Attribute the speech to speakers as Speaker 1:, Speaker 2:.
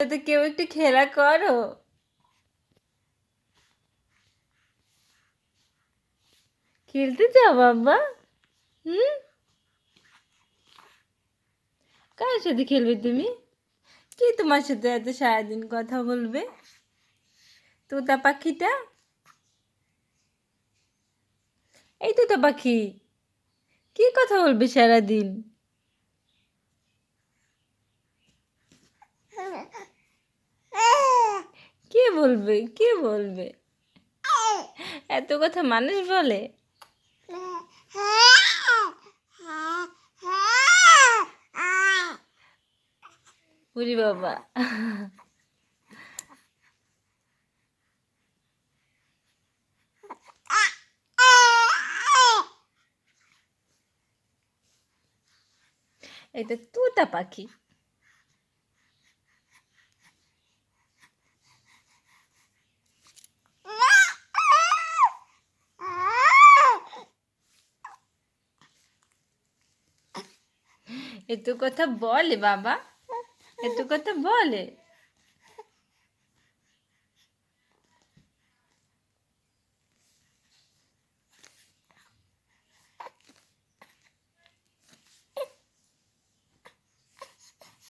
Speaker 1: তো কেউ একটু খেলা করো। খেলতে যাও বাবা। হুম? কার সাথে খেলবে তুমি? কি তোমার সাথে এত সারাদিন কথা বলবে? তোতা পাখিটা? এই তোতা পাখি। কি কথা বলবে সারাদিন কে বলবে? কে বলবে? এত কথা মানুষ বলে? উরি বাবা। এটা তোতা পাখি। এত কথা বলে বাবা। এত কথা বলে।